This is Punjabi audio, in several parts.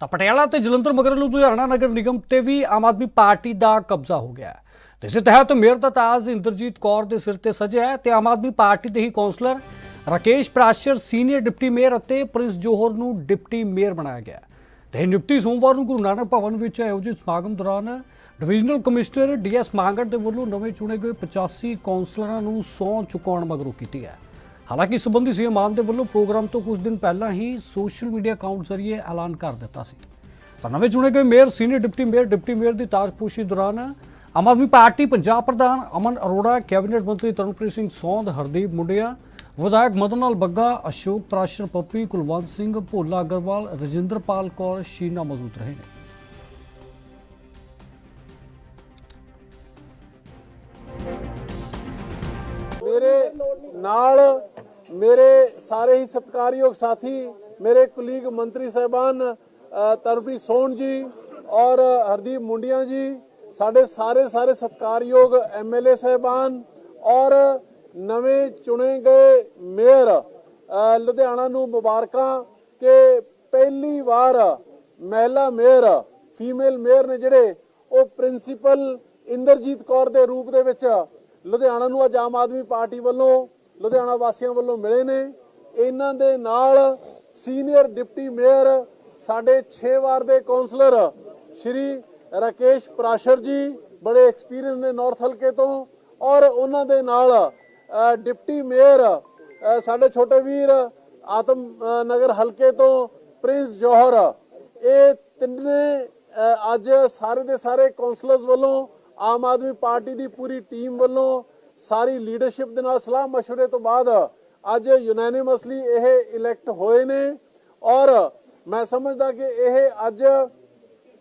ਤਾਂ ਪਟਿਆਲਾ ਤੇ ਜਲੰਧਰ ਮਗਰ ਲੁਧਿਆਣਾ ਨਗਰ ਨਿਗਮ ਤੇ ਵੀ ਆਮ ਆਦਮੀ ਪਾਰਟੀ ਦਾ ਕਬਜ਼ਾ ਹੋ ਗਿਆ ਹੈ ਤੇ ਇਸੇ ਤਹਿਤ ਮੇਅਰ ਦਾ ਤਾਜ ਇੰਦਰਜੀਤ ਕੌਰ ਦੇ ਸਿਰ ਤੇ ਸਜਿਆ ਹੈ ਤੇ ਆਮ ਆਦਮੀ ਪਾਰਟੀ ਦੇ ਹੀ councillor Rakesh Prashar, senior deputy mayor ਅਤੇ ਪ੍ਰਿੰਸ ਜੋਹਰ ਨੂੰ ਡਿਪਟੀ ਮੇਅਰ ਬਣਾਇਆ ਗਿਆ ਹੈ। ਤੇ ਇਹ ਨਿਯੁਕਤੀ ਸੋਮਵਾਰ ਨੂੰ ਗੁਰੂ ਨਾਨਕ ਭਵਨ ਵਿੱਚ ਆਯੋਜਿਤ ਸਮਾਗਮ ਦੌਰਾਨ ਡਿਵੀਜ਼ਨਲ ਕਮਿਸ਼ਨਰ ਡੀਐਸ ਮਾਂਗੜ ਦੇ ਵੱਲੋਂ ਨਵੇਂ ਚੁਣੇ ਗਏ 85 ਕੌਂਸਲਰਾਂ ਨੂੰ ਸਹੁੰ ਚੁਕਾਉਣ ਮਗਰੋਂ ਕੀਤੀ ਹੈ ਹਾਲਾਂਕਿ ਇਸ ਸੰਬੰਧੀ ਸੀਐਮ ਮਾਨ ਦੇ ਵੱਲੋਂ ਪ੍ਰੋਗਰਾਮ ਤੋਂ ਕੁਝ ਦਿਨ ਪਹਿਲਾਂ ਹੀ ਸੋਸ਼ਲ ਮੀਡੀਆ ਅਕਾਊਂਟ ਜ਼ਰੀਏ ਐਲਾਨ ਕਰ ਦਿੱਤਾ ਸੀ। ਤਾਂ ਨਵੇਂ ਚੁਣੇ ਗਏ mayor, senior deputy mayor deputy mayor ਦੀ ਤਾਜਪੋਸ਼ੀ ਦੌਰਾਨ ਆਮ ਆਦਮੀ ਪਾਰਟੀ ਪੰਜਾਬ ਪ੍ਰਧਾਨ ਅਮਨ ਅਰੋੜਾ, ਕੈਬਨਿਟ ਮੰਤਰੀ ਤਰਨਪ੍ਰੀਤ ਸਿੰਘ ਸੌਂਦ, ਹਰਦੀਪ ਮੁੰਡਿਆ, ਵਿਧਾਇਕ ਮਦਨ ਲਾਲ ਬੱਗਾ, ਅਸ਼ੋਕ ਪ੍ਰਾਸ਼ਰ ਪੱਪੀ, ਕੁਲਵੰਤ ਸਿੰਘ, ਭੋਲਾ ਅਗਰਵਾਲ, ਰਜਿੰਦਰਪਾਲ ਕੌਰ, ਸ਼ੀਨਾ ਮੌਜੂਦ ਰਹੇ ਨੇ। ਮੇਰੇ ਨਾਲ ਮੇਰੇ ਸਾਰੇ ਹੀ ਸਤਿਕਾਰਯੋਗ ਸਾਥੀ ਮੇਰੇ ਕੁਲੀਗ ਮੰਤਰੀ ਸਾਹਿਬਾਨ ਅ, ਤਰਨਪ੍ਰੀਤ ਸੋਹਣ ਜੀ ਔਰ ਹਰਦੀਪ ਮੁੰਡੀਆਂ ਜੀ ਸਾਡੇ ਸਾਰੇ ਸਾਰੇ ਸਤਿਕਾਰਯੋਗ ਐਮਐਲਏ ਸਾਹਿਬਾਨ ਔਰ ਨਵੇਂ ਚੁਣੇ ਗਏ ਮੇਅਰ ਲੁਧਿਆਣਾ ਨੂੰ ਮੁਬਾਰਕਾਂ ਕਿ ਪਹਿਲੀ ਵਾਰ ਮਹਿਲਾ ਮੇਅਰ ਫੀਮੇਲ ਮੇਅਰ ਨੇ ਜਿਹੜੇ ਉਹ ਪ੍ਰਿੰਸੀਪਲ ਇੰਦਰਜੀਤ ਕੌਰ ਦੇ ਰੂਪ ਦੇ ਵਿੱਚ ਲੁਧਿਆਣਾ ਨੂੰ ਅੱਜ ਆਮ ਆਦਮੀ ਪਾਰਟੀ ਵੱਲੋਂ ਲੁਧਿਆਣਾ ਵਾਸੀਆਂ ਵੱਲੋਂ ਮਿਲੇ ਨੇ। ਇਹਨਾਂ ਦੇ ਨਾਲ ਸੀਨੀਅਰ ਡਿਪਟੀ ਮੇਅਰ, ਸਾਡੇ 6 ਵਾਰ ਦੇ ਕਾਉਂਸਲਰ ਸ਼੍ਰੀ ਰਾਕੇਸ਼ ਪ੍ਰਾਸ਼ਰ ਜੀ, ਬੜੇ ਐਕਸਪੀਰੀਅੰਸ ਨੇ ਨਾਰਥ ਹਲਕੇ ਤੋਂ। ਔਰ ਉਹਨਾਂ ਦੇ ਨਾਲ ਡਿਪਟੀ ਮੇਅਰ ਸਾਡੇ ਛੋਟੇ ਵੀਰ, ਆਤਮ ਨਗਰ ਹਲਕੇ ਤੋਂ ਪ੍ਰਿੰਸ ਜੋਹਰ। ਇਹ ਤਿੰਨੇ ਅੱਜ ਸਾਰੇ ਦੇ ਸਾਰੇ ਕਾਉਂਸਲਰਸ ਵੱਲੋਂ ਆਮ ਆਦਮੀ ਪਾਰਟੀ ਦੀ ਪੂਰੀ ਟੀਮ ਵੱਲੋਂ ਸਾਰੀ ਲੀਡਰਸ਼ਿਪ ਦੇ ਨਾਲ ਸਲਾਹ مشورے ਤੋਂ ਬਾਅਦ ਅੱਜ ਯੂਨੈਨਿਮਸਲੀ ਇਹ ਇਲੈਕਟ ਹੋਏ ਨੇ ਔਰ ਮੈਂ ਸਮਝਦਾ ਕਿ ਇਹ ਅੱਜ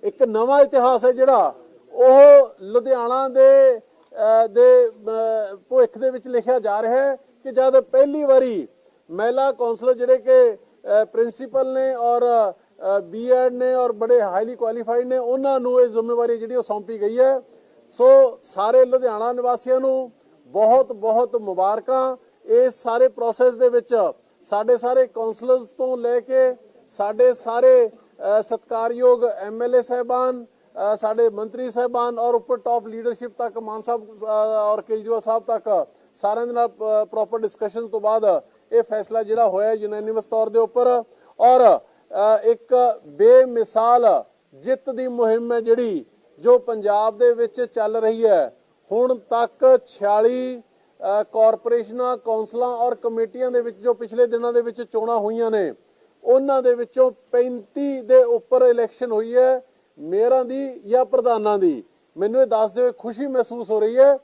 ਇੱਕ ਨਵਾਂ ਇਤਿਹਾਸ ਹੈ ਜਿਹੜਾ ਉਹ ਲੁਧਿਆਣਾ ਦੇ ਅ, ਦੇ ਅ, ਭਵਿੱਖ ਦੇ ਵਿੱਚ ਲਿਖਿਆ ਜਾ ਰਿਹਾ ਹੈ ਕਿ ਜਦ ਪਹਿਲੀ ਵਾਰੀ ਮਹਿਲਾ ਕਾਉਂਸਲਰ ਜਿਹੜੇ ਕਿ ਪ੍ਰਿੰਸੀਪਲ ਨੇ ਔਰ ਬੀਐਡ ਨੇ ਔਰ ਬੜੇ ਹਾਈਲੀ ਕੁਆਲੀਫਾਈਡ ਨੇ ਉਹਨਾਂ ਨੂੰ ਇਹ ਜ਼ਿੰਮੇਵਾਰੀ ਜਿਹੜੀ ਉਹ ਸੌਂਪੀ ਗਈ ਹੈ ਸੋ ਸਾਰੇ ਲੁਧਿਆਣਾ ਨਿਵਾਸੀਆਂ ਨੂੰ ਬਹੁਤ ਬਹੁਤ ਮੁਬਾਰਕਾਂ। ਇਸ ਸਾਰੇ ਪ੍ਰੋਸੈਸ ਦੇ ਵਿੱਚ ਸਾਡੇ ਸਾਰੇ ਕਾਉਂਸਲਰਸ ਤੋਂ ਲੈ ਕੇ ਸਾਡੇ ਸਾਰੇ ਅ, ਸਤਿਕਾਰਯੋਗ ਐਮਐਲਏ ਸਾਹਿਬਾਨ ਸਾਡੇ ਮੰਤਰੀ ਸਾਹਿਬਾਨ ਔਰ ਉੱਪਰ ਟਾਪ ਲੀਡਰਸ਼ਿਪ ਤੱਕ ਮਾਨ ਸਾਹਿਬ ਔਰ ਕੇਜਰੀਵਾਲ ਸਾਹਿਬ ਤੱਕ ਸਾਰਿਆਂ ਦੇ ਨਾਲ ਪ੍ਰੋਪਰ ਡਿਸਕਸ਼ਨ ਤੋਂ ਬਾਅਦ ਇਹ ਫੈਸਲਾ ਜਿਹੜਾ ਹੋਇਆ ਯੂਨੈਨਿਮਸ ਤੌਰ ਦੇ ਉੱਪਰ ਔਰ ਇੱਕ ਬੇਮਿਸਾਲ ਜਿੱਤ ਦੀ ਮੁਹਿੰਮ ਹੈ ਜਿਹੜੀ ਜੋ ਪੰਜਾਬ ਦੇ ਵਿੱਚ ਚੱਲ ਰਹੀ ਹੈ। ਹੁਣ ਤੱਕ 46 ਕਾਰਪੋਰੇਸ਼ਨਾਂ, ਕੌਂਸਲਾਂ ਔਰ ਕਮੇਟੀਆਂ ਦੇ ਵਿੱਚ ਜੋ ਪਿਛਲੇ ਦਿਨਾਂ ਦੇ ਵਿੱਚ ਚੋਣਾਂ ਹੋਈਆਂ ਨੇ। ਉਹਨਾਂ ਦੇ ਵਿੱਚੋਂ 35 ਦੇ ਉੱਪਰ ਇਲੈਕਸ਼ਨ ਹੋਈ ਹੈ, ਮੇਅਰਾਂ ਦੀ ਜਾਂ ਪ੍ਰਧਾਨਾਂ ਦੀ। ਮੈਨੂੰ ਇਹ ਦੱਸਦੇ ਹੋਏ ਖੁਸ਼ੀ ਮਹਿਸੂਸ ਹੋ ਰਹੀ ਹੈ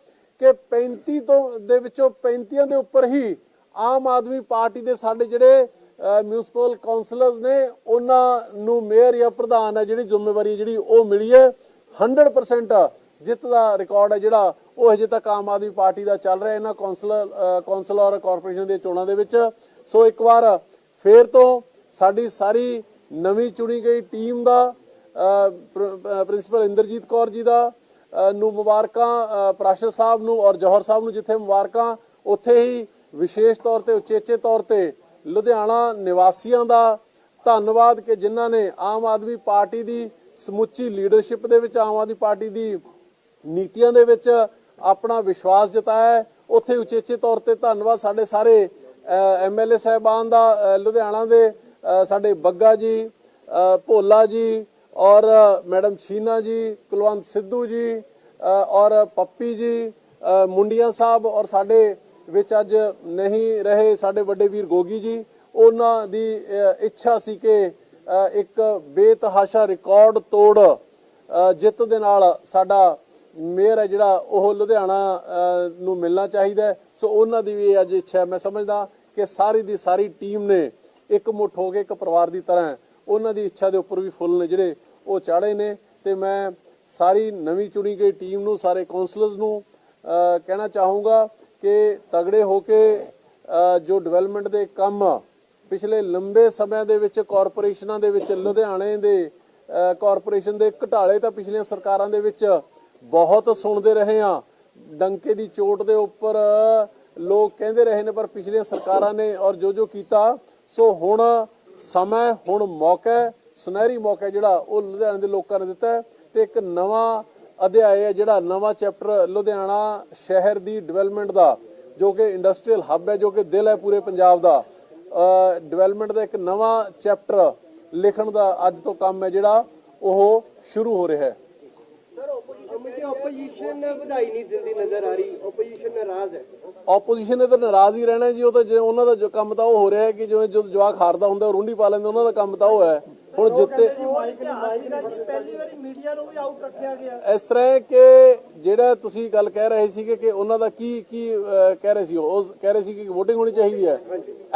ਕਿ 35 ਤੋਂ, ਦੇ ਵਿੱਚੋਂ 35 ਦੇ ਉੱਪਰ ਹੀ ਆਮ ਆਦਮੀ ਪਾਰਟੀ ਦੇ ਸਾਡੇ ਜਿਹੜੇ ਮਿਊਨਿਸਪਲ ਕਾਉਂਸਲਰਸ ਨੇ, ਉਹਨਾਂ ਨੂੰ ਮੇਅਰ ਜਾਂ ਪ੍ਰਧਾਨ ਹੈ, ਜਿਹੜੀ ਜ਼ਿੰਮੇਵਾਰੀ ਜਿਹੜੀ ਉਹ ਮਿਲੀ ਹੈ। 100% ਜਿੱਤ ਦਾ ਰਿਕਾਰਡ ਹੈ ਜਿਹੜਾ ਉਹ ਅਜੇ ਤੱਕ ਆਮ ਆਦਮੀ ਪਾਰਟੀ ਦਾ ਚੱਲ ਰਿਹਾ ਇਹਨਾਂ ਕੌਂਸਲਰ ਕੌਂਸਲ ਔਰ ਕਾਰਪੋਰੇਸ਼ਨ ਦੀਆਂ ਚੋਣਾਂ ਦੇ ਵਿੱਚ। ਸੋ ਇੱਕ ਵਾਰ ਫੇਰ ਤੋਂ ਸਾਡੀ ਸਾਰੀ ਨਵੀਂ ਚੁਣੀ ਗਈ ਟੀਮ ਦਾ ਪ੍ਰਿੰਸੀਪਲ ਇੰਦਰਜੀਤ ਕੌਰ ਜੀ ਦਾ ਨੂੰ ਮੁਬਾਰਕਾਂ ਪ੍ਰਾਸ਼ਰ ਸਾਹਿਬ ਨੂੰ ਔਰ ਜੋਹਰ ਸਾਹਿਬ ਨੂੰ ਜਿੱਥੇ ਮੁਬਾਰਕਾਂ, ਉੱਥੇ ਹੀ ਵਿਸ਼ੇਸ਼ ਤੌਰ ਤੇ, ਉਚੇਚੇ ਤੌਰ ਤੇ ਲੁਧਿਆਣਾ ਨਿਵਾਸੀਆਂ ਦਾ ਧੰਨਵਾਦ ਕਿ ਜਿਨ੍ਹਾਂ ਨੇ ਆਮ ਆਦਮੀ ਪਾਰਟੀ ਦੀ ਸਮੁੱਚੀ ਲੀਡਰਸ਼ਿਪ ਦੇ ਵਿੱਚ, ਆਮ ਆਦਮੀ ਪਾਰਟੀ ਦੀ ਨੀਤੀਆਂ ਦੇ ਵਿੱਚ ਆਪਣਾ ਵਿਸ਼ਵਾਸ ਜਤਾਇਆ ਉੱਥੇ ਉਚੇਚੇ ਤੌਰ ਤੇ ਧੰਨਵਾਦ ਸਾਡੇ ਸਾਰੇ ਐਮਐਲਏ ਸਾਹਿਬਾਨ ਦਾ ਲੁਧਿਆਣਾ ਦੇ ਸਾਡੇ ਬੱਗਾ ਜੀ ਭੋਲਾ ਜੀ ਔਰ ਮੈਡਮ ਛੀਨਾ ਜੀ, ਕੁਲਵੰਤ ਸਿੱਧੂ ਜੀ ਔਰ ਪੱਪੀ ਜੀ ਮੁੰਡੀਆਂ ਸਾਹਿਬ ਔਰ ਸਾਡੇ ਵਿੱਚ ਅੱਜ ਨਹੀਂ ਰਹੇ ਸਾਡੇ ਵੱਡੇ ਵੀਰ ਗੋਗੀ ਜੀ। ਉਹਨਾਂ ਦੀ ਇੱਛਾ ਸੀ ਕਿ ਇੱਕ ਬੇਤਹਾਸ਼ਾ ਰਿਕਾਰਡ ਤੋੜ ਜਿੱਤ ਦੇ ਨਾਲ ਸਾਡਾ ਮੇਅਰ ਹੈ ਜਿਹੜਾ ਉਹ ਲੁਧਿਆਣਾ ਨੂੰ ਮਿਲਣਾ ਚਾਹੀਦਾ ਸੋ ਉਹਨਾਂ ਦੀ ਵੀ ਅੱਜ ਇੱਛਾ ਮੈਂ ਸਮਝਦਾ ਕਿ ਸਾਰੀ ਦੀ ਸਾਰੀ ਟੀਮ ਨੇ ਇੱਕ ਮੁੱਠ ਹੋ ਕੇ ਇੱਕ ਪਰਿਵਾਰ ਦੀ ਤਰ੍ਹਾਂ ਉਹਨਾਂ ਦੀ ਇੱਛਾ ਦੇ ਉੱਪਰ ਵੀ ਫੁੱਲ ਨੇ ਜਿਹੜੇ ਉਹ ਚਾੜੇ ਨੇ। ਤੇ ਮੈਂ ਸਾਰੀ ਨਵੀਂ ਚੁਣੀ ਗਈ ਟੀਮ ਨੂੰ, ਸਾਰੇ ਕਾਉਂਸਲਰਸ ਨੂੰ ਕਹਿਣਾ ਚਾਹੂੰਗਾ ਕਿ ਤਗੜੇ ਹੋ ਕੇ ਜੋ ਡਿਵੈਲਪਮੈਂਟ ਦੇ ਕੰਮ ਪਿਛਲੇ ਲੰਬੇ ਸਮਿਆਂ ਦੇ ਵਿੱਚ ਕਾਰਪੋਰੇਸ਼ਨਾਂ ਦੇ ਵਿੱਚ, ਲੁਧਿਆਣੇ ਦੇ ਕਾਰਪੋਰੇਸ਼ਨ ਦੇ ਘਟਾਲੇ ਤਾਂ ਪਿਛਲੀਆਂ ਸਰਕਾਰਾਂ ਦੇ ਵਿੱਚ ਬਹੁਤ ਸੁਣਦੇ ਰਹੇ ਆ ਡੰਕੇ ਦੀ ਚੋਟ ਦੇ ਉੱਪਰ ਲੋਕ ਕਹਿੰਦੇ ਰਹੇ ਨੇ, ਪਰ ਪਿਛਲੀਆਂ ਸਰਕਾਰਾਂ ਨੇ ਔਰ ਜੋ ਜੋ ਕੀਤਾ, ਸੋ ਹੁਣ ਸਮਾਂ ਹੁਣ ਮੌਕਾ ਸੁਨਹਿਰੀ ਮੌਕਾ ਜਿਹੜਾ ਉਹ ਲੁਧਿਆਣੇ ਦੇ ਲੋਕਾਂ ਨੇ ਦਿੱਤਾ ਹੈ ਤੇ ਇੱਕ ਨਵਾਂ ਅਧਿਆਇ ਹੈ ਜਿਹੜਾ ਨਵਾਂ ਚੈਪਟਰ ਲੁਧਿਆਣਾ ਸ਼ਹਿਰ ਦੀ ਡਿਵੈਲਪਮੈਂਟ ਦਾ, ਜੋ ਕਿ ਇੰਡਸਟਰੀਅਲ ਹੱਬ ਹੈ, ਜੋ ਕਿ ਦਿਲ ਹੈ ਪੂਰੇ ਪੰਜਾਬ ਦਾ। ਡਿਵੈਲਪਮੈਂਟ ਦਾ ਇੱਕ ਨਵਾਂ ਚੈਪਟਰ ਲਿਖਣ ਦਾ ਅੱਜ ਤੋਂ ਕੰਮ ਹੈ ਜਿਹੜਾ ਉਹ ਸ਼ੁਰੂ ਹੋ ਰਿਹਾ ਹੈ। ਆਪੋਜੀਸ਼ਨ ਵਧਾਈ ਨਹੀਂ ਦਿੰਦੀ ਨਜ਼ਰ ਆ ਰਹੀ। ਆਪੋਜੀਸ਼ਨ ਨਾਰਾਜ਼ ਹੈ। ਆਪੋਜੀਸ਼ਨ ਨੇ ਤਾਂ ਨਾਰਾਜ਼ ਹੀ ਰਹਿਣਾ ਜੀ ਉਹ ਤਾਂ ਜੇ ਉਹਨਾਂ ਦਾ ਜੋ ਕੰਮ ਤਾਂ ਉਹ ਹੋ ਰਿਹਾ ਹੈ ਕਿ ਜਿਵੇਂ ਜਦੋਂ ਜਵਾਕ ਹਾਰਦਾ ਹੁੰਦਾ ਉਹ ਰੁੰਡੀ ਪਾ ਲੈਂਦੇ ਉਹਨਾਂ ਦਾ ਕੰਮ ਤਾਂ ਉਹ ਹੈ। ਹੁਣ ਜਿੱਤੇ ਪਹਿਲੀ ਵਾਰੀ ਮੀਡੀਆ ਨੂੰ ਵੀ ਆਊਟ ਰੱਖਿਆ ਗਿਆ। ਇਸ ਤਰ੍ਹਾਂ ਹੈ ਕਿ ਜਿਹੜਾ ਤੁਸੀਂ ਗੱਲ ਕਹਿ ਰਹੇ ਸੀਗੇ ਕਿ ਉਹਨਾਂ ਦਾ ਕੀ ਕੀ ਕਹਿ ਰਹੇ ਸੀ ਉਹ ਕਹਿ ਰਹੇ ਸੀ ਕਿ VOTING ਹੋਣੀ ਚਾਹੀਦੀ ਹੈ।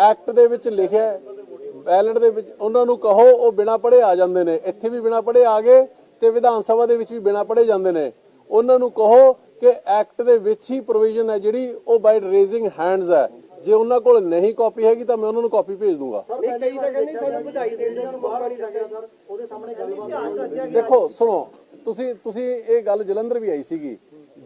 ਐਕਟ ਦੇ ਵਿੱਚ ਲਿਖਿਆ ਹੈ ਬੈਲਟ ਦੇ ਵਿੱਚ ਉਹਨਾਂ ਨੂੰ ਕਹੋ ਉਹ ਬਿਨਾ ਪੜ੍ਹੇ ਆ ਜਾਂਦੇ ਨੇ। ਇੱਥੇ ਵੀ ਬਿਨਾ ਪੜ੍ਹੇ ਆ ਗਏ ਤੇ ਵਿਧਾਨ ਸਭਾ ਦੇ ਵਿੱਚ ਵੀ ਬਿਨਾ ਪੜ੍ਹੇ ਜਾਂਦੇ ਨੇ। ਉਹਨਾਂ ਨੂੰ ਕਹੋ ਕਿ ਐਕਟ ਦੇ ਵਿੱਚ ਹੀ ਪ੍ਰੋਵੀਜ਼ਨ ਹੈ ਜਿਹੜੀ ਉਹ ਬਾਈ ਰੇਜ਼ਿੰਗ ਹੈਂਡਸ ਹੈ। ਜੇ ਉਹਨਾਂ ਕੋਲ ਨਹੀਂ ਕਾਪੀ ਹੈਗੀ ਤਾਂ ਮੈਂ ਉਹਨਾਂ ਨੂੰ ਕਾਪੀ ਭੇਜ ਦੂੰਗਾ। ਦੇਖੋ ਸੁਣੋ ਤੁਸੀਂ ਤੁਸੀਂ ਇਹ ਗੱਲ ਜਲੰਧਰ ਵੀ ਆਈ ਸੀਗੀ।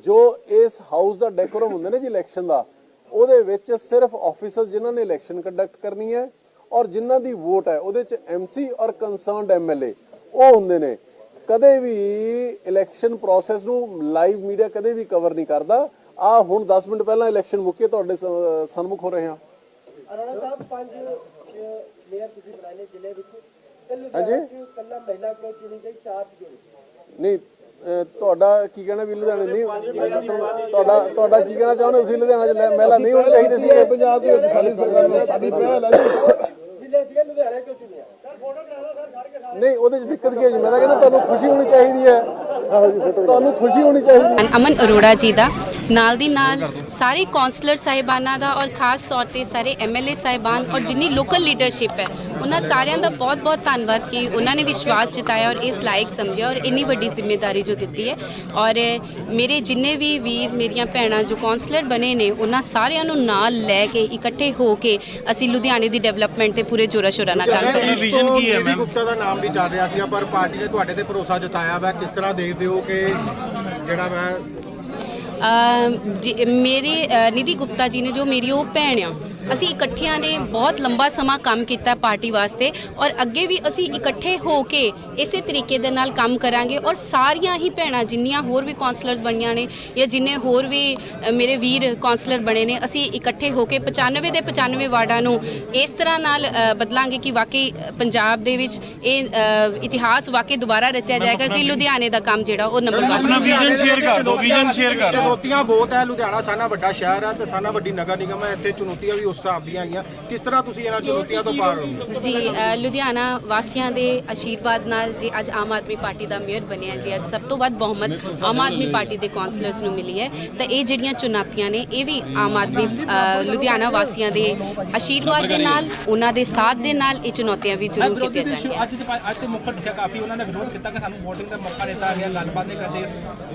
ਜੋ ਇਸ ਹਾਊਸ ਦਾ ਡੈਕੋਰਮ ਹੁੰਦਾ ਨਾ ਜੀ ਇਲੈਕਸ਼ਨ ਦਾ ਉਹਦੇ ਵਿੱਚ ਸਿਰਫ ਆਫੀਸਰਸ ਜਿਨ੍ਹਾਂ ਨੇ ਇਲੈਕਸ਼ਨ ਕੰਡਕਟ ਕਰਨੀ ਹੈ ਔਰ ਜਿਨ੍ਹਾਂ ਦੀ ਵੋਟ ਹੈ ਉਹਦੇ ਚ ਐਮਸੀ ਔਰ ਕੰਸਰਨਡ ਐਮਐਲਏ ਉਹ ਹੁੰਦੇ ਨੇ। ਕਦੇ ਵੀ ਇਲੈਕਸ਼ਨ ਪ੍ਰੋਸੈਸ ਨੂੰ ਲਾਈਵ ਮੀਡੀਆ ਕਦੇ ਵੀ ਕਵਰ ਨਹੀਂ ਕਰਦਾ। ਆ ਹੁਣ 10 ਮਿੰਟ ਪਹਿਲਾਂ ਇਲੈਕਸ਼ਨ ਮੁੱਕੇ ਤੁਹਾਡੇ ਸਨਮੁਖ ਹੋ ਰਹੇ ਹਾਂ। ਅਰੋੜਾ ਸਾਹਿਬ ਪੰਜ ਮੇਅਰ ਤੁਸੀਂ ਬਣਾਏ ਨੇ ਜ਼ਿਲ੍ਹੇ ਵਿੱਚ। ਹਾਂਜੀ? ਕੱਲਾ ਮਹਿਲਾ ਕਿਉਂ ਚੁਣੀ ਗਈ ਚਾਰ ਕਿਉਂ ਨਹੀਂ ਤੁਹਾਡਾ ਕੀ ਕਹਿਣਾ ਵੀ ਲੁਧਿਆਣੇ ਨਹੀਂ? ਤੁਹਾਡਾ ਤੁਹਾਡਾ ਕੀ ਕਹਿਣਾ ਚਾਹੁੰਦੇ ਹੋ? ਤੁਸੀਂ ਲੁਧਿਆਣਾ ਚ ਮਹਿਲਾ ਨਹੀਂ ਹੋਣੀ ਚਾਹੀਦੀ ਸੀ। ਪੰਜਾਬ ਦੇ ਸਾਡੀ ਸਰਕਾਰ ਨੇ ਸਾਡੀ ਪਹਿਲ ਸੀਗੇ ਲੁਧਿਆਣਾ ਕਿਉਂ ਚੁਣਿਆ? ਨਹੀਂ ਉਹਦੇ ਚ ਦਿੱਕਤ ਕੀ ਹੈ ਜੀ? ਮੈਂ ਤਾਂ ਕਹਿੰਦਾ ਤੁਹਾਨੂੰ ਖੁਸ਼ੀ ਹੋਣੀ ਚਾਹੀਦੀ ਹੈ। ਤੁਹਾਨੂੰ ਖੁਸ਼ੀ ਹੋਣੀ ਚਾਹੀਦੀ ਹੈ। ਅਮਨ ਅਰੋੜਾ ਜੀ ਦਾ ਨਾਲ ਦੀ ਨਾਲ ਸਾਰੇ ਕਾਉਂਸਲਰ ਸਾਹਿਬਾਨਾਂ ਦਾ ਔਰ ਖਾਸ ਤੌਰ ਤੇ ਸਾਰੇ ਐਮਐਲਏ ਸਾਹਿਬਾਨ ਔਰ ਜਿੰਨੀ ਲੋਕਲ ਲੀਡਰਸ਼ਿਪ ਹੈ ਉਹਨਾਂ ਸਾਰਿਆਂ ਦਾ ਬਹੁਤ-ਬਹੁਤ ਧੰਨਵਾਦ ਕਿ ਉਹਨਾਂ ਨੇ ਵਿਸ਼ਵਾਸ ਜਤਾਇਆ ਔਰ ਇਸ ਲਾਇਕ ਸਮਝਿਆ ਔਰ ਇੰਨੀ ਵੱਡੀ ਜ਼ਿੰਮੇਵਾਰੀ ਜੋ ਦਿੱਤੀ ਹੈ। ਔਰ ਮੇਰੇ ਜਿੰਨੇ ਵੀ ਵੀਰ ਮੇਰੀਆਂ ਭੈਣਾਂ ਜੋ ਕਾਉਂਸਲਰ ਬਣੇ ਨੇ ਉਹਨਾਂ ਸਾਰਿਆਂ ਨੂੰ ਨਾਲ ਲੈ ਕੇ ਇਕੱਠੇ ਹੋ ਕੇ ਅਸੀਂ ਲੁਧਿਆਣੇ ਦੀ ਡਿਵੈਲਪਮੈਂਟ ਤੇ ਪੂਰੇ ਜੋਰਾ ਸ਼ੋਰਾ ਨਾਲ ਕੰਮ ਕਰਾਂਗੇ। ਵਿਜ਼ਨ ਕੀ ਹੈ ਮੈਮ ਗੁਪਤਾ ਦਾ ਨਾਮ ਵੀ ਚੱਲ ਰਿਹਾ ਸੀਗਾ ਪਰ ਪਾਰਟੀ ਨੇ ਤੁਹਾਡੇ ਤੇ ਭਰੋਸਾ ਜਤਾਇਆ ਵਾ। ਕਿਸ ਤਰ੍ਹਾਂ ਦੇਖਦੇ ਹੋ ਕਿ ਜਿਹੜਾ ਵਾ ਮੇਰੇ ਨਿਧੀ ਗੁਪਤਾ ਜੀ ਨੇ ਜੋ ਮੇਰੀ ਉਹ ਭੈਣ ਆ ਅਸੀਂ ਇਕੱਠਿਆਂ ਨੇ ਬਹੁਤ ਲੰਬਾ ਸਮਾਂ ਕੰਮ ਕੀਤਾ ਪਾਰਟੀ ਵਾਸਤੇ ਔਰ ਅੱਗੇ ਵੀ ਅਸੀਂ ਇਕੱਠੇ ਹੋ ਕੇ ਇਸੇ ਤਰੀਕੇ ਦੇ ਨਾਲ ਕੰਮ ਕਰਾਂਗੇ ਔਰ ਸਾਰੀਆਂ ਹੀ ਭੈਣਾਂ ਜਿੰਨੀਆਂ ਹੋਰ ਵੀ ਕਾਉਂਸਲਰਸ ਬਣੀਆਂ ਨੇ ਜਾਂ ਜਿੰਨੇ ਹੋਰ ਵੀ ਮੇਰੇ ਵੀਰ ਕਾਉਂਸਲਰ ਬਣੇ ਨੇ ਅਸੀਂ ਇਕੱਠੇ ਹੋ ਕੇ 95 ਦੇ 95 ਵਾਰਡਾਂ ਨੂੰ ਇਸ ਤਰ੍ਹਾਂ ਨਾਲ ਬਦਲਾਂਗੇ ਕਿ ਵਾਕਈ ਪੰਜਾਬ ਦੇ ਵਿੱਚ ਇਹ ਇਤਿਹਾਸ ਵਾਕਈ ਦੁਬਾਰਾ ਰਚਿਆ ਜਾਏਗਾ ਕਿ ਲੁਧਿਆਣੇ ਦਾ ਕੰਮ ਜਿਹੜਾ ਉਹ ਨੰਬਰ 1 ਆਪਣਾ ਵਿਜ਼ਨ ਸ਼ੇਅਰ ਕਰ ਦਿਓ ਵਿਜ਼ਨ ਸ਼ੇਅਰ ਕਰ ਚੁਣੌਤੀਆਂ ਬਹੁਤ ਹੈ ਲੁਧਿਆਣਾ ਸਾਨਾ ਵੱਡਾ ਸ਼ਹਿਰ ਹੈ ਤੇ ਸਾਨਾ ਵੱਡੀ ਨਗਰ ਨਿਗਮ ਹੈ ਇੱਥੇ ਚੁਣੌਤੀਆਂ ਵੀ ਉਸ ਹਿਸਾਬ ਦੀਆਂ ਹੈਗੀਆਂ ਕਿਸ ਤਰ੍ਹਾਂ ਤੁਸੀਂ ਇਹਨਾਂ ਚੁਣੌਤੀਆਂ ਤੋਂ ਪਾਰ ਹੋ? ਜੀ ਅ, ਲੁਧਿਆਣਾ ਵਾਸੀਆਂ ਦੇ ਆਸ਼ੀਰਵਾਦ ਨਾਲ ਜੇ ਅੱਜ ਆਮ ਆਦਮੀ ਪਾਰਟੀ ਦਾ ਮੇਅਰ ਬਣਿਆ ਜੀ ਅੱਜ ਸਭ ਤੋਂ ਵੱਧ ਬਹੁਮਤ ਆਮ ਆਦਮੀ ਪਾਰਟੀ ਦੇ ਕਾਉਂਸਲਰਸ ਨੂੰ ਮਿਲੀ ਹੈ ਤਾਂ ਇਹ ਜਿਹੜੀਆਂ ਚੁਣੌਤੀਆਂ ਨੇ ਇਹ ਵੀ ਆਮ ਆਦਮੀ ਅ, ਲੁਧਿਆਣਾ ਵਾਸੀਆਂ ਦੇ ਆਸ਼ੀਰਵਾਦ ਦੇ ਨਾਲ ਉਹਨਾਂ ਦੇ ਸਾਥ ਦੇ ਨਾਲ ਇਹ ਚੁਣੌਤੀਆਂ ਵੀ ਜ਼ਰੂਰ ਕੀਤੀਆਂ ਜਾਣਗੀਆਂ। ਅੱਜ ਤੇ ਅੱਜ ਤੇ ਮੁੱਖ ਦਿਸ਼ਾ ਕਾਫੀ ਉਹਨਾਂ ਨੇ ਵਿਰੋਧ ਕੀਤਾ ਕਿ ਸਾਨੂੰ VOTING ਦਾ ਮੌਕਾ ਦਿੱਤਾ ਗਿਆ ਗੱਲਬਾਤ ਨਹੀਂ ਕਰਦੇ।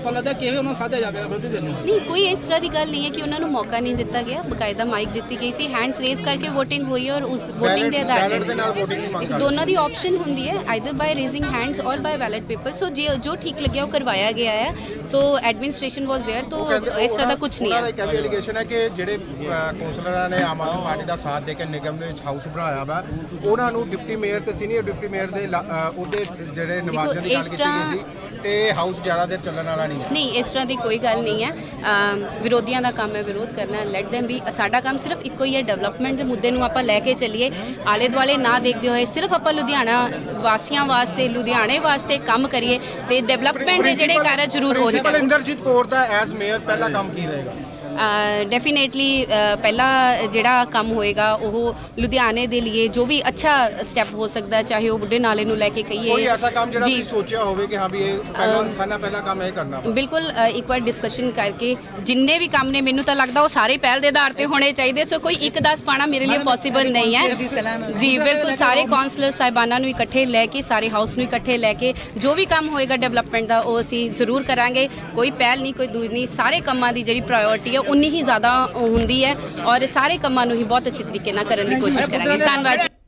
ਤਾਂ ਲੱਗਦਾ ਕਿਵੇਂ ਉਹਨਾਂ ਨੂੰ ਸਾਧਿਆ ਜਾਵੇਗਾ ਵਿਰੋਧੀ ਦੇ ਨੂੰ? ਨਹੀਂ ਕੋਈ ਇਸ ਤਰ੍ਹਾਂ ਦੀ ਗੱਲ ਨਹੀਂ ਹੈ ਕਿ ਉਹਨਾਂ ਨੂੰ ਮੌਕਾ ਨਹੀਂ ਦਿੱਤਾ ਗਿਆ। ਬਕਾਇਦਾ ਮਾਈਕ ਦਿੱਤੀ ਗਈ ਸੀ। ਹੈਂਡਸ ਰੇਜ਼ ਕਰਕੇ VOTING ਹੋਈ ਔਰ ਉਸ VOTING ਦੇ ਆਧਾਰ ballot ਦੇ ਨਾਲ voting ਦੀ ਮੰਗ ਇੱਕ ਕਰਦੇ ਦੋਨਾਂ ਦੀ ਆਪਸ਼ਨ ਹੁੰਦੀ ਹੈ ਆਈਦਰ ਬਾਈ ਰੇਜ਼ਿੰਗ ਹੈਂਡਸ ਔਰ ਬਾਈ ਬੈਲਟ ਪੇਪਰ ਸੋ ਜੇ ਜੋ ਠੀਕ ਲੱਗਿਆ ਉਹ ਕਰਵਾਇਆ ਗਿਆ ਹੈ ਸੋ ਐਡਮਿਨਿਸਟ੍ਰੇਸ਼ਨ ਵਾਸ देयर तो ਇਸ ਤਰ੍ਹਾਂ ਦਾ ਕੁਝ ਨਹੀਂ ਉਹਨਾਂ ਦਾ ਹੈ ਇੱਕ ਇਹ ਵੀ ਐਲੀਗੇਸ਼ਨ ਹੈ ਕਿ ਜਿਹੜੇ ਅ, ਕੌਂਸਲਰਾਂ ਨੇ ਆਮ ਆਦਮੀ ਪਾਰਟੀ ਦਾ ਸਾਥ ਦੇ ਕੇ ਨਿਗਮ ਦੇ ਵਿੱਚ ਹਾਊਸ ਬਣਾਇਆ ਵਾ ਉਹਨਾਂ ਨੂੰ ਡਿਪਟੀ ਮੇਅਰ ਤੇ ਸੀਨੀਅਰ ਡਿਪਟੀ ਮੇਅਰ ਦੇ ਲਾ- ਅ, ਉਹਦੇ ਜਿਹੜੇ ਨਿਵਾਜਨ ਦੀ ਗੱਲ ਇਸ ਕੀਤੀ ਤਰ੍ਹਾਂ- ਗਈ ਸੀ ਤੇ ਹਾਊਸ ਜ਼ਿਆਦਾ ਦੇਰ ਚੱਲਣ ਵਾਲਾ ਨਹੀਂ ਹੈ। ਨਹੀਂ ਇਸ ਤਰ੍ਹਾਂ ਦੀ ਕੋਈ ਗੱਲ ਨਹੀਂ ਹੈ। ਅਮ ਵਿਰੋਧੀਆਂ ਦਾ ਕੰਮ ਹੈ ਵਿਰੋਧ ਕਰਨਾ ਲੈਟ them ਵੀ ਸਾਡਾ ਕੰਮ ਸਿਰਫ ਇੱਕੋ ਹੀ ਹੈ ਡਿਵੈਲਪਮੈਂਟ ਦੇ ਮੁੱਦੇ ਨੂੰ ਆਪਾਂ ਲੈ ਕੇ ਚੱਲੀਏ। ਆਲੇ ਦੁਆਲੇ ਨਾ ਦੇਖਦੇ ਹੋਏ ਸਿਰਫ ਆਪਾਂ ਲੁਧਿਆਣਾ ਵਾਸੀਆਂ ਵਾਸਤੇ ਲੁਧਿਆਣੇ ਵਾਸਤੇ ਕੰਮ ਕਰੀਏ ਤੇ ਡਿਵੈਲਪਮੈਂਟ ਦੇ ਜਿਹੜੇ ਕਾਰਜ ਜ਼ਰੂਰ ਹੋ ਪ੍ਰਿੰਸੀਪਲ ਨਿਕਲਣ ਇੰਦਰਜੀਤ ਕੌਰ ਦਾ ਐਜ਼ ਮੇਅਰ ਪਹਿਲਾ ਕੰਮ ਕੀ ਰਹੇਗਾ? ਡੈਫੀਨੇਟਲੀ ਪਹਿਲਾ ਜਿਹੜਾ ਕੰਮ ਹੋਏਗਾ ਉਹ ਲੁਧਿਆਣੇ ਦੇ ਲਈ ਜੋ ਵੀ ਅੱਛਾ ਸਟੈਪ ਹੋ ਸਕਦਾ ਚਾਹੇ ਉਹ ਬੁੱਢੇ ਨਾਲੇ ਨੂੰ ਲੈ ਕੇ ਕਹੀਏ। ਕੋਈ ਐਸਾ ਕੰਮ ਜਿਹੜਾ। ਤੁਸੀਂ ਸੋਚਿਆ ਹੋਵੇ ਕਿ ਹਾਂ ਵੀ ਇਹ ਪਹਿਲਾ ਸਾਨਾ ਪਹਿਲਾ ਕੰਮ ਇਹ ਕਰਨਾ ਵਾ। ਬਿਲਕੁਲ ਅ, ਇੱਕ ਵਾਰ ਡਿਸਕਸ਼ਨ ਕਰਕੇ ਜਿੰਨੇ ਵੀ ਕੰਮ ਨੇ ਮੈਨੂੰ ਤਾਂ ਲੱਗਦਾ ਉਹ ਸਾਰੇ ਪਹਿਲ ਦੇ ਆਧਾਰ ਤੇ ਹੋਣੇ ਚਾਹੀਦੇ ਸੋ ਕੋਈ ਇੱਕ 10 ਪਾਣਾ ਮੇਰੇ ਲਈ ਪੋਸੀਬਲ ਨਹੀਂ ਹੈ ਜੀ ਬਿਲਕੁਲ ਸਾਰੇ ਕਾਉਂਸਲਰ ਸਾਹਿਬਾਨਾਂ ਨੂੰ ਇਕੱਠੇ ਲੈ ਕੇ ਸਾਰੇ ਹਾਊਸ ਨੂੰ ਇਕੱਠੇ ਲੈ ਕੇ ਜੋ ਵੀ ਕੰਮ ਹੋਏਗਾ ਡਿਵੈਲਪਮੈਂਟ ਦਾ ਉਹ ਅਸੀਂ ਜ਼ਰੂਰ ਕਰਾਂਗੇ ਕੋਈ ਪਹਿਲ ਨਹੀਂ ਕੋਈ ਦੂਰ ਨਹੀਂ ਸਾਰੇ ਕੰਮਾਂ ਦੀ ਜਿਹੜੀ ਪ੍ਰਾਇੋਰਟੀ ਹੈ ਉਨੀ ਹੀ ਜ਼ਿਆਦਾ ਹੁੰਦੀ ਹੈ ਔਰ ਸਾਰੇ ਕੰਮਾਂ ਨੂੰ ਹੀ ਬਹੁਤ ਅੱਛੇ ਤਰੀਕੇ ਨਾਲ ਕਰਨ ਦੀ ਕੋਸ਼ਿਸ਼ ਕਰਾਂਗੇ ਧੰਨਵਾਦ ਜੀ